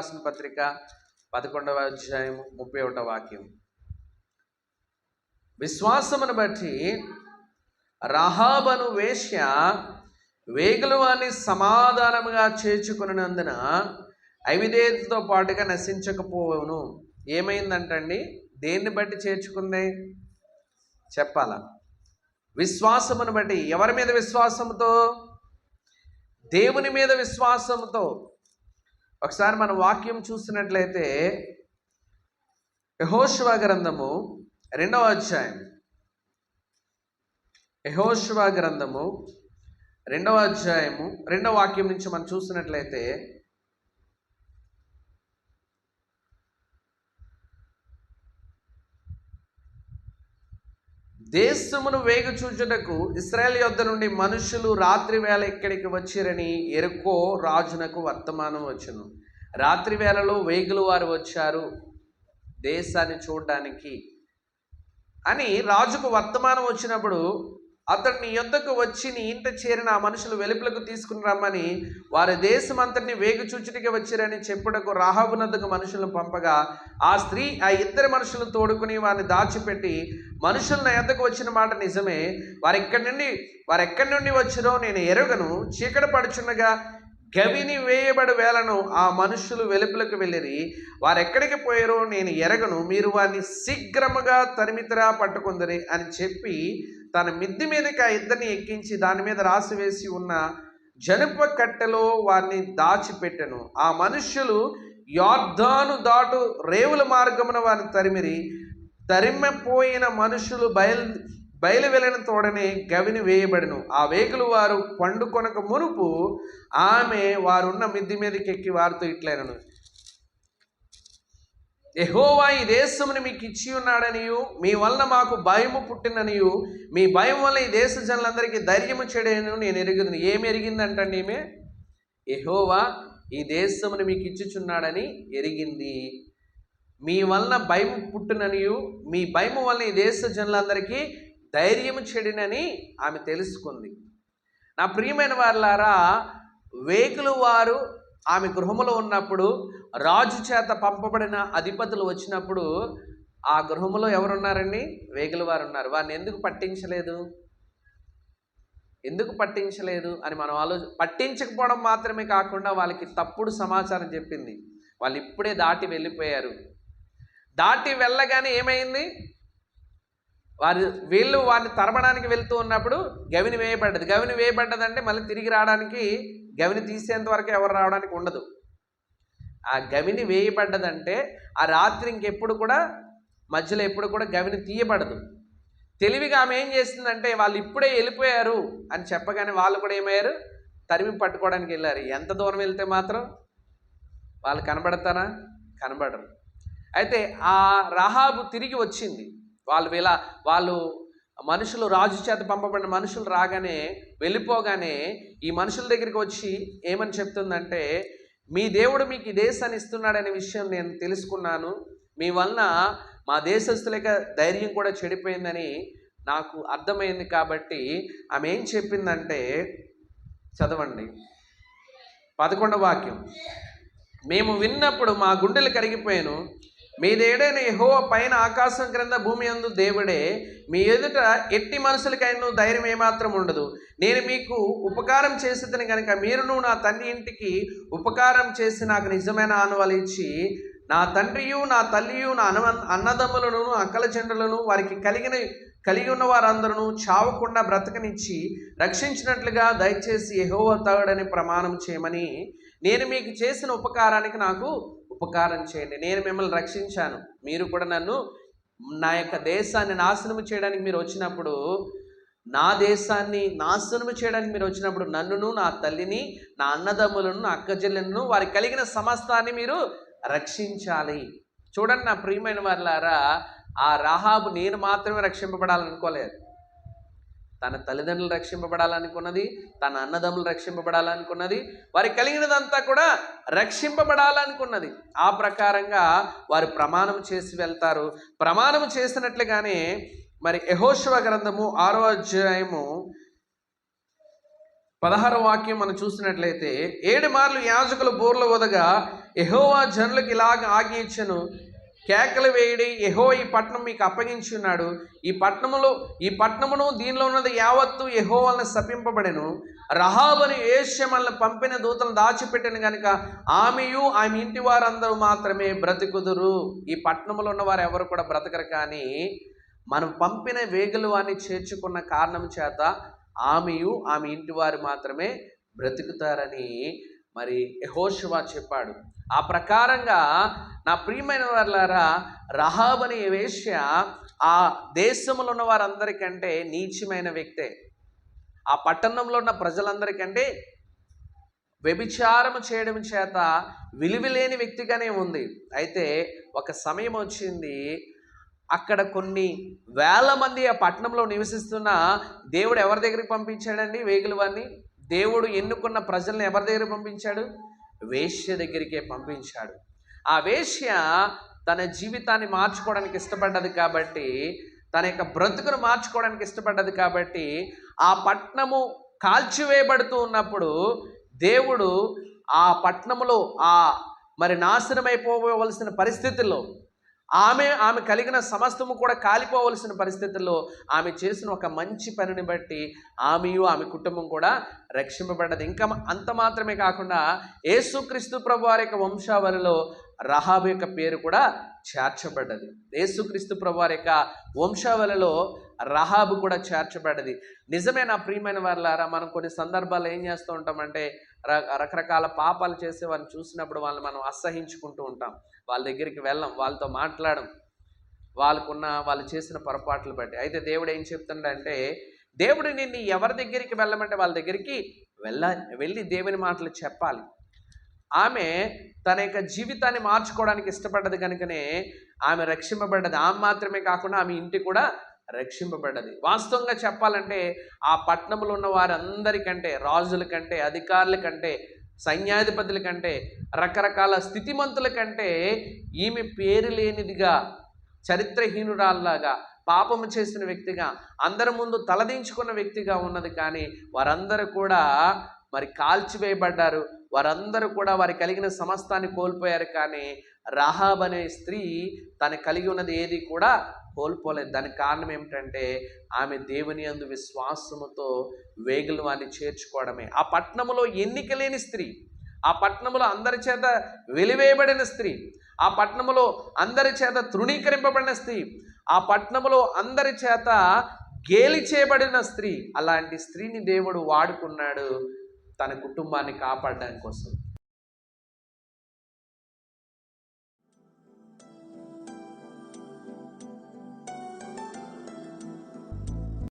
రాసిన పత్రిక పదకొండవ అధ్యాయం ముప్పై ఒకటో వాక్యం. విశ్వాసమును బట్టి రహాబను వేశ్య వేగులు సమాధానముగా చేర్చుకున్నందున ఐవిధేయతతో పాటుగా నశించకపోవును. ఏమైందంటండి? దేన్ని బట్టి చేర్చుకుంది? చెప్పాలా? విశ్వాసమును బట్టి ఎవరి మీద విశ్వాసంతో దేవుని మీద విశ్వాసంతో ఒకసారి మన వాక్యం చూసినట్లయితే యహోశివ గ్రంథము రెండవ అధ్యాయం. యహోశివ గ్రంథము రెండవ అధ్యాయము రెండవ వాక్యం నుంచి మనం చూసినట్లయితే దేశమును వేగ చూచుటకు ఇస్రాయేల్ యొద్ద నుండి మనుషులు రాత్రి వేళ ఇక్కడికి వచ్చిరని ఎరుకో రాజునకు వర్తమానం వచ్చును. రాత్రి వేళలో వేగులు వారు వచ్చారు దేశాన్ని చూడడానికి అని రాజుకు వర్తమానం వచ్చినప్పుడు అతడు నీ యొద్దకు వచ్చి నీ ఇంట చేరిన ఆ మనుషులు వెలుపులకు తీసుకుని రమ్మని వారి దేశం అంతటిని వేగు చూచుటికి వచ్చిరని చెప్పుటకు రాహాబునద్దకు మనుషులను పంపగా ఆ స్త్రీ ఆ ఇద్దరు మనుషులను తోడుకుని వారిని దాచిపెట్టి మనుషులు నా యొద్దకు వచ్చిన మాట నిజమే. వారెక్కడి నుండి వారెక్కడి నుండి వచ్చినో నేను ఎరుగను చీకటి పడుచుండగా గవిని వేయబడి వేలను ఆ మనుషులు వెలుపులకు వెళ్ళిరి. వారు ఎక్కడికి పోయారో నేను ఎరగను. మీరు వారిని శీఘ్రముగా తరిమితిరా పట్టుకుందరి అని చెప్పి తన మిద్ది మీదకి ఆ ఇద్దరిని ఎక్కించి దాని మీద రాసి వేసి ఉన్న జనుప కట్టెలో వారిని దాచిపెట్టెను. ఆ మనుష్యులు యార్ధాను దాటు రేవుల మార్గమున వారిని తరిమిరి. తరిమిపోయిన మనుషులు బయలు బయలు వెళ్ళిన తోడనే గవిని వేయబడిను. ఆ వేగులు వారు పండుకొనక మునుపు ఆమె వారున్న మిద్ది మీదకి ఎక్కి వారితో ఇట్లైనను. ఎహోవా ఈ దేశముని మీకు ఇచ్చి ఉన్నాడనియు మీ వలన మాకు భయము పుట్టిననియు మీ భయం వల్ల ఈ దేశ జనులందరికీ ధైర్యము చెడేను నేను ఎరుగుదును. ఏమి ఎరిగిందంటండి ఈమె? ఎహోవా ఈ దేశముని మీకు ఇచ్చుచున్నాడని ఎరిగింది. మీ వలన భయం పుట్టిననియు మీ భయము వలన ఈ దేశ జనులందరికీ ధైర్యము చెడినని ఆమె తెలుసుకుంది. నా ప్రియమైన వారులారా వేకులు వారు ఆమె గృహములో ఉన్నప్పుడు రాజు చేత పంపబడిన అధిపతులు వచ్చినప్పుడు ఆ గృహములో ఎవరున్నారండి? వేగుల వారు ఉన్నారు. వారిని ఎందుకు పట్టించలేదు? ఎందుకు పట్టించలేదు అని మనం ఆలోచ పట్టించకపోవడం మాత్రమే కాకుండా వాళ్ళకి తప్పుడు సమాచారం చెప్పింది. వాళ్ళు ఇప్పుడే దాటి వెళ్ళిపోయారు. దాటి వెళ్ళగానే ఏమైంది? వారు వీళ్ళు వారిని తరమడానికి వెళ్తూ ఉన్నప్పుడు గవిని వేయబడ్డది. గవిని వేయబడ్డదంటే మళ్ళీ తిరిగి రావడానికి గవిని తీసేంత వరకు ఎవరు రావడానికి ఉండదు. ఆ గవిని వేయబడ్డదంటే ఆ రాత్రి ఇంకెప్పుడు కూడా మధ్యలో ఎప్పుడు కూడా గవిని తీయబడదు. తెలివిగా ఆమె ఏం చేసిందంటే వాళ్ళు ఇప్పుడే వెళ్ళిపోయారు అని చెప్పగానే వాళ్ళు కూడా ఏమయ్యారు? తరిమి పట్టుకోవడానికి వెళ్ళారు. ఎంత దూరం వెళ్తే మాత్రం వాళ్ళు కనబడతారా? కనబడరు. అయితే ఆ రహాబు తిరిగి వచ్చింది. వాళ్ళు ఇలా వాళ్ళు మనుషులు రాజు చేత పంపబడిన మనుషులు రాగానే వెళ్ళిపోగానే ఈ మనుషుల దగ్గరికి వచ్చి ఏమని చెప్తుందంటే మీ దేవుడు మీకు ఈ దేశాన్ని ఇస్తున్నాడనే విషయం నేను తెలుసుకున్నాను. మీ వలన మా దేశస్తులక ధైర్యం కూడా చెడిపోయిందని నాకు అర్థమైంది కాబట్టి ఆమె ఏం చెప్పిందంటే చదవండి. పదకొండవ వాక్యం. మేము విన్నప్పుడు మా గుండెలు కరిగిపోయాను. మీ దేడైన యహో పైన ఆకాశం క్రింద భూమి అందు దేవుడే మీ ఎదుట ఎట్టి మనుషులకైనా ధైర్యం ఏమాత్రం ఉండదు. నేను మీకు ఉపకారం చేసేదని కనుక మీరును నా తండ్రి ఇంటికి ఉపకారం చేసి నాకు నిజమైన ఆనవాలు ఇచ్చి నా తండ్రియు నా తల్లియు నా అన్న అన్నదమ్ములను అక్కల చెండులను వారికి కలిగిన కలిగి ఉన్న వారందరూ చావకుండా బ్రతకనిచ్చి రక్షించినట్లుగా దయచేసి యెహోవా తాగడని ప్రమాణం చేయమని నేను మీకు చేసిన ఉపకారానికి నాకు ఉపకారం చేయండి. నేను మిమ్మల్ని రక్షించాను. మీరు కూడా నన్ను నా యొక్క దేశాన్ని నాశనం చేయడానికి మీరు వచ్చినప్పుడు నా దేశాన్ని నాశనం చేయడానికి మీరు వచ్చినప్పుడు నన్నును నా తల్లిని నా అన్నదమ్ములను నా అక్కజెల్లెలను వారికి కలిగిన సమస్తాన్ని మీరు రక్షించాలి. చూడండి నా ప్రియమైన వారిలారా ఆ రాహాబు నేను మాత్రమే రక్షింపబడాలనుకోలేదు. తన తల్లిదండ్రులు రక్షింపబడాలనుకున్నది తన అన్నదమ్ములు రక్షింపబడాలనుకున్నది వారికి కలిగినదంతా కూడా రక్షింపబడాలనుకున్నది. ఆ ప్రకారంగా వారు ప్రమాణం చేసి వెళ్తారు. ప్రమాణం చేసినట్లుగానే మరి యహోశివ గ్రంథము ఆరో అధ్యాయము పదహారు వాక్యం మనం చూసినట్లయితే ఏడు మార్లు యాజకులు బోర్లు వదగా ఎహోవా జనులకు ఇలాగ ఆజ్ఞించను కేకలు వేయడి ఎహో ఈ పట్టణం మీకు అప్పగించి ఉన్నాడు. ఈ పట్టణములో ఈ పట్టణమును దీనిలో ఉన్నది యావత్తు యహో వలన శపింపబడెను. రహాబని ఏష్యమల్ని పంపిన దూతలను దాచిపెట్టిన గనుక ఆమెయు ఆమె ఇంటి వారందరూ మాత్రమే బ్రతికుదురు. ఈ పట్టణంలో ఉన్న వారు ఎవరు కూడా బ్రతకరు కానీ మనం పంపిన వేగులు అని చేర్చుకున్న కారణం చేత ఆమెయు ఆమె ఇంటి వారు మాత్రమే బ్రతుకుతారని మరి యహోషువా చెప్పాడు. ఆ ప్రకారంగా నా ప్రియమైన వారులారా రహాబ్ అనే ఆ దేశంలో ఉన్న వారందరికంటే నీచమైన వ్యక్తే. ఆ పట్టణంలో ఉన్న ప్రజలందరికంటే వ్యభిచారం చేయడం చేత విలువలేని వ్యక్తిగానే ఉంది. అయితే ఒక సమయం వచ్చింది అక్కడ కొన్ని వేల మంది ఆ పట్టణంలో నివసిస్తున్న దేవుడు ఎవరి దగ్గరికి పంపించాడండి? వేగుల వారిని దేవుడు ఎన్నుకున్న ప్రజల్ని ఎవరి దగ్గర పంపించాడు? వేశ్య దగ్గరికే పంపించాడు. ఆ వేశ్య తన జీవితాన్ని మార్చుకోవడానికి ఇష్టపడ్డది కాబట్టి తన యొక్క బ్రతుకును మార్చుకోవడానికి ఇష్టపడ్డది కాబట్టి ఆ పట్నము కాల్చివేయబడుతూ ఉన్నప్పుడు దేవుడు ఆ పట్నములో ఆ మరి నాశనమైపోవలసిన పరిస్థితుల్లో ఆమె ఆమె కలిగిన సమస్తము కూడా కాలిపోవలసిన పరిస్థితుల్లో ఆమె చేసిన ఒక మంచి పనిని బట్టి ఆమెయు ఆమె కుటుంబం కూడా రక్షింపబడ్డది. ఇంకా అంత మాత్రమే కాకుండా యేసుక్రీస్తు ప్రభు వారి యొక్క వంశావళిలో రహాబు యొక్క పేరు కూడా చేర్చబడ్డది. యేసుక్రీస్తు ప్రభు వారి యొక్క వంశావళిలో రహాబు కూడా చేర్చబడ్డది. నిజమే నా ప్రియమైన వాళ్ళారా మనం కొన్ని సందర్భాల్లో ఏం చేస్తూ ఉంటామంటే ర- రకరకాల పాపాలు చేసే వారిని చూసినప్పుడు వాళ్ళని మనం అసహించుకుంటూ ఉంటాం. వాళ్ళ దగ్గరికి వెళ్ళం వాళ్ళతో మాట్లాడం. వాళ్ళకున్న వాళ్ళు చేసిన పొరపాట్లు బట్టి. అయితే దేవుడు ఏం చెప్తుండంటే దేవుడు నిన్ను ఎవరి దగ్గరికి వెళ్ళమంటే వాళ్ళ దగ్గరికి వెళ్ళ వెళ్ళి దేవుని మాటలు చెప్పాలి. ఆమె తన యొక్క జీవితాన్ని మార్చుకోవడానికి ఇష్టపడ్డది కనుకనే ఆమె రక్షింపబడ్డది. ఆమె మాత్రమే కాకుండా ఆమె ఇంటి కూడా రక్షింపబడ్డది. వాస్తవంగా చెప్పాలంటే ఆ పట్టణంలో ఉన్న వారందరికంటే రాజుల కంటే అధికారుల కంటే సైన్యాధిపతుల కంటే రకరకాల స్థితిమంతుల కంటే ఈమె పేరు లేనిదిగా చరిత్రహీనురాల్లాగా పాపము చేసిన వ్యక్తిగా అందరి ముందు తలదించుకున్న వ్యక్తిగా ఉన్నది కానీ వారందరూ కూడా మరి కాల్చివేయబడ్డారు. వారందరూ కూడా వారి కలిగిన సమస్తాన్ని కోల్పోయారు కానీ రాహాబ్ అనే స్త్రీ తను కలిగి ఉన్నది ఏది కూడా కోల్పోలేదు దానికి కారణం ఏమిటంటే ఆమె దేవుని అందు విశ్వాసముతో వేగులు వారిని చేర్చుకోవడమే. ఆ పట్టణంలో ఎన్నిక లేని స్త్రీ ఆ పట్టణంలో అందరి చేత వెలివేయబడిన స్త్రీ ఆ పట్టణంలో అందరి చేత తృణీకరింపబడిన స్త్రీ ఆ పట్టణంలో అందరి చేత గేలి చేయబడిన స్త్రీ అలాంటి స్త్రీని దేవుడు వాడుకున్నాడు తన కుటుంబాన్ని కాపాడడానికి కోసం